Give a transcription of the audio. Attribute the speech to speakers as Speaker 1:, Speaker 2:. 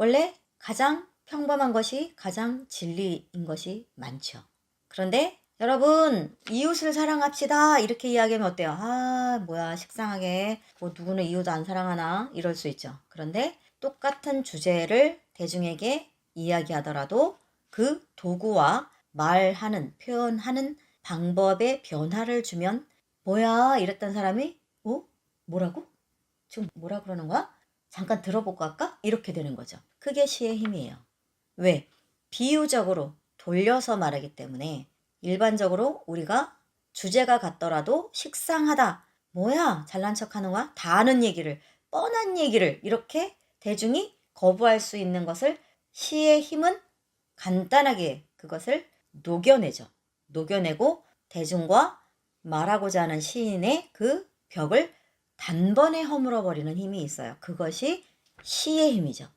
Speaker 1: 원래 가장 평범한 것이 가장 진리인 것이 많죠. 그런데 여러분 이웃을 사랑합시다 이렇게 이야기하면 어때요? 아 뭐야 식상하게 뭐 누구는 이웃 안 사랑하나 이럴 수 있죠. 그런데 똑같은 주제를 대중에게 이야기하더라도 그 도구와 말하는 표현하는 방법에 변화를 주면 뭐야 이랬던 사람이 어 뭐라고 지금 뭐라 그러는 거야? 잠깐 들어보고 할까? 이렇게 되는 거죠. 그게 시의 힘이에요. 왜? 비유적으로 돌려서 말하기 때문에 일반적으로 우리가 주제가 같더라도 식상하다. 뭐야? 잘난 척 하는 거야? 다 아는 얘기를, 뻔한 얘기를 이렇게 대중이 거부할 수 있는 것을 시의 힘은 간단하게 그것을 녹여내죠. 녹여내고 대중과 말하고자 하는 시인의 그 벽을 단번에 허물어 버리는 힘이 있어요. 그것이 시의 힘이죠.